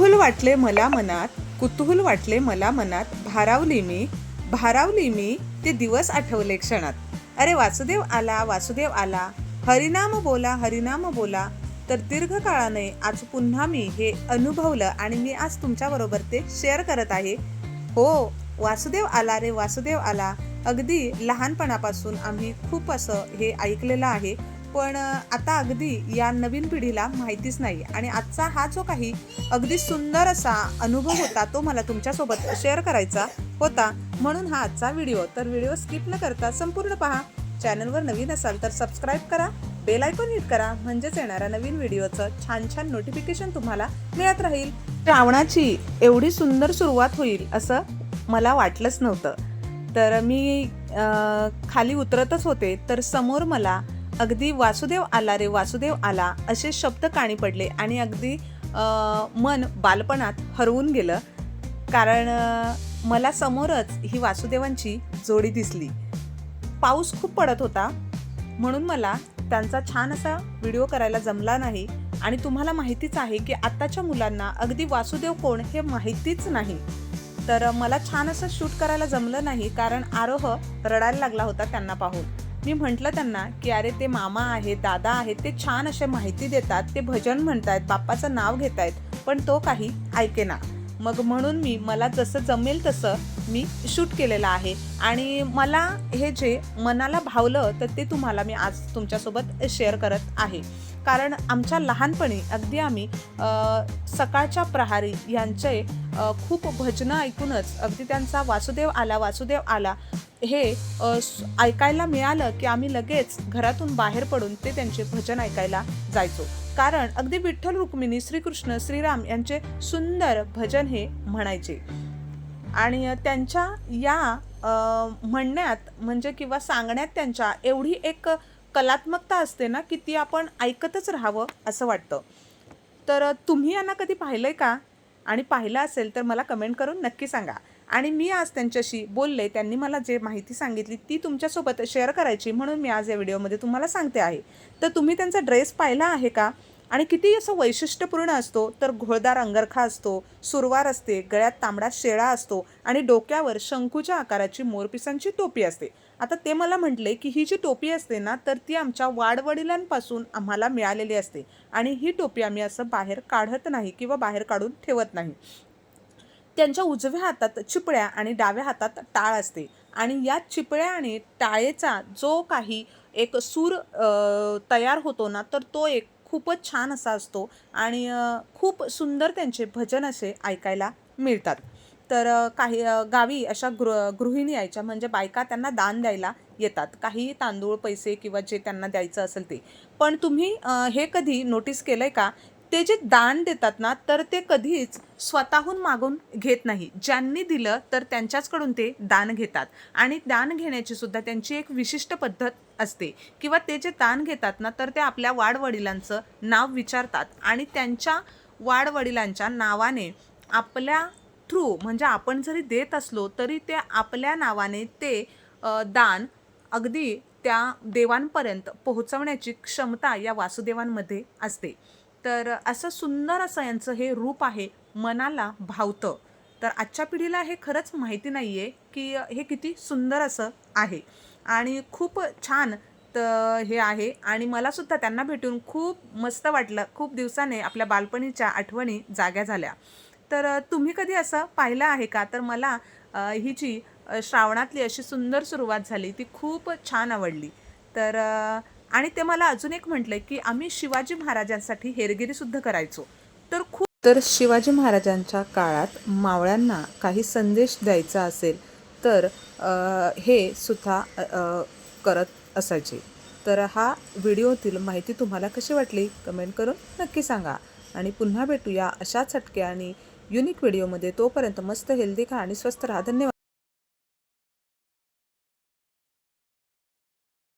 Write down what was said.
कुतूहल वाटले मला मनात कुतूहल वाटले मला मनात भारावली मी भारावली मी ते दिवस आठवले क्षणात. अरे वासुदेव आला वासुदेव आला हरिनाम बोला हरिनाम बोला तर दीर्घकाळाने आज पुन्हा मी हे अनुभवलं आणि मी आज तुमच्याबरोबर ते शेअर करत आहे. हो वासुदेव आला रे वासुदेव आला. अगदी लहानपणापासून आम्ही खूप असं हे ऐकलेलं आहे. पण आता अगदी या नवीन पिढीला माहितीच नाही आणि आजचा हा जो काही अगदी सुंदर असा अनुभव होता तो मला तुमच्यासोबत शेअर करायचा होता. म्हणून हा आजचा व्हिडिओ. तर व्हिडिओ स्किप न करता संपूर्ण पहा. चॅनलवर नवीन असाल तर सबस्क्राईब करा बेल आयकॉन हिट करा. म्हणजेच येणाऱ्या नवीन व्हिडिओचं छान छान नोटिफिकेशन तुम्हाला मिळत राहील. श्रावणाची एवढी सुंदर सुरुवात होईल असं मला वाटलंच नव्हतं. तर मी खाली उतरतच होते. तर समोर मला अगदी वासुदेव आला रे वासुदेव आला असे शब्द काणी पडले आणि अगदी मन बालपणात हरवून गेलं. कारण मला समोरच ही वासुदेवांची जोडी दिसली. पाऊस खूप पडत होता. म्हणून मला त्यांचा छान असा व्हिडिओ करायला जमला नाही. आणि तुम्हाला माहितीच आहे की आत्ताच्या मुलांना अगदी वासुदेव कोण हे माहितीच नाही. तर मला छान असं शूट करायला जमलं नाही. कारण आरोह रडायला लागला होता त्यांना पाहून. मी म्हटलं त्यांना की अरे ते मामा आहेत दादा आहेत ते छान असे माहिती देतात ते भजन म्हणतायत बाप्पाचं नाव घेत आहेत पण तो काही ऐकेना मग म्हणून मी मला जसं जमेल तसं मी शूट केलेलं आहे. आणि मला हे जे मनाला भावलं तर ते तुम्हाला मी आज तुमच्यासोबत शेअर करत आहे. कारण आमच्या लहानपणी अगदी आम्ही सकाळच्या प्रहारी यांचे खूप भजनं ऐकूनच अगदी त्यांचा वासुदेव आला वासुदेव आला हे ऐकायला मिळालं की आम्ही लगेच घरातून बाहेर पडून ते त्यांचे भजन ऐकायला जायचो. कारण अगदी विठ्ठल रुक्मिणी श्रीकृष्ण श्रीराम यांचे सुंदर भजन हे म्हणायचे. आणि त्यांच्या या म्हणण्यात म्हणजे किंवा सांगण्यात त्यांच्या एवढी एक कलात्मकता असते ना की ती आपण ऐकतच राहावं असं वाटतं. तर तुम्ही यांना कधी पाहिलं आहे का? आणि पाहिलं असेल तर मला कमेंट करून नक्की सांगा. आणि मी आज त्यांच्याशी बोलले त्यांनी मला जे माहिती सांगितली ती तुमच्यासोबत शेअर करायची म्हणून मी आज या व्हिडिओमध्ये तुम्हाला सांगते आहे. तर तुम्ही त्यांचा ड्रेस पाहिला आहे का? आणि किती असं वैशिष्ट्यपूर्ण असतो? तर घोळदार अंगरखा असतो सुरवार असते गळ्यात तांबडा शेळा असतो आणि डोक्यावर शंकूच्या आकाराची मोरपिसांची टोपी असते. आता ते मला म्हटले की ही जी टोपी असते ना तर ती आमच्या वाडवडिलांपासून आम्हाला मिळालेली असते आणि ही टोपी आम्ही असं बाहेर काढत नाही किंवा बाहेर काढून ठेवत नाही. त्यांच्या उजव्या हातात चिपळ्या आणि डाव्या हातात टाळ असते. आणि या चिपळ्या आणि टाळेचा जो काही एक सूर तयार होतो ना तर तो एक खूपच छान असा असतो आणि खूप सुंदर त्यांचे भजन असे ऐकायला मिळतात. तर काही गावी अशा गृ गृहिणी यायच्या म्हणजे बायका त्यांना दान द्यायला येतात. काही तांदूळ पैसे किंवा जे त्यांना द्यायचं असेल ते. पण तुम्ही हे कधी नोटीस केलं आहे का ते जे दान देतात ना तर ते कधीच स्वतःहून मागून घेत नाही. ज्यांनी दिलं तर त्यांच्याचकडून ते दान घेतात. आणि दान घेण्याची सुद्धा त्यांची एक विशिष्ट पद्धत असते. किंवा ते जे दान घेतात ना तर ते आपल्या वाडवडिलांचं नाव विचारतात. आणि त्यांच्या वाडवडिलांच्या नावाने आपल्या थ्रू म्हणजे आपण जरी देत असलो तरी ते आपल्या नावाने ते दान अगदी त्या देवांपर्यंत पोहोचवण्याची क्षमता या वासुदेवांमध्ये असते. तर असं सुंदर असं यांचं हे रूप आहे मनाला भावतं. तर आजच्या पिढीला हे खरंच माहिती नाही आहे की हे किती सुंदर असं आहे. आणि खूप छान तर हे आहे. आणि मलासुद्धा त्यांना भेटून खूप मस्त वाटलं. खूप दिवसाने आपल्या बालपणीच्या आठवणी जाग्या झाल्या. तर तुम्ही कधी असं पाहिलं आहे का? तर मला ही जी श्रावणातली अशी सुंदर सुरुवात झाली ती खूप छान आवडली. तर आणि ते मला अजून एक म्हटलं की आम्ही शिवाजी महाराजांसाठी हेरगिरी सुद्धा करायचो. तर खूप तर शिवाजी महाराजांच्या काळात मावळ्यांना काही संदेश द्यायचा असेल तर हे सुद्धा करत असायचे. तर हा व्हिडिओतील माहिती तुम्हाला कशी वाटली? कमेंट करून नक्की सांगा. आणि पुन्हा भेटूया अशाच हटके आणि युनिक व्हिडिओमध्ये. तोपर्यंत मस्त हेल्दी खा आणि स्वस्त राहा. धन्यवाद.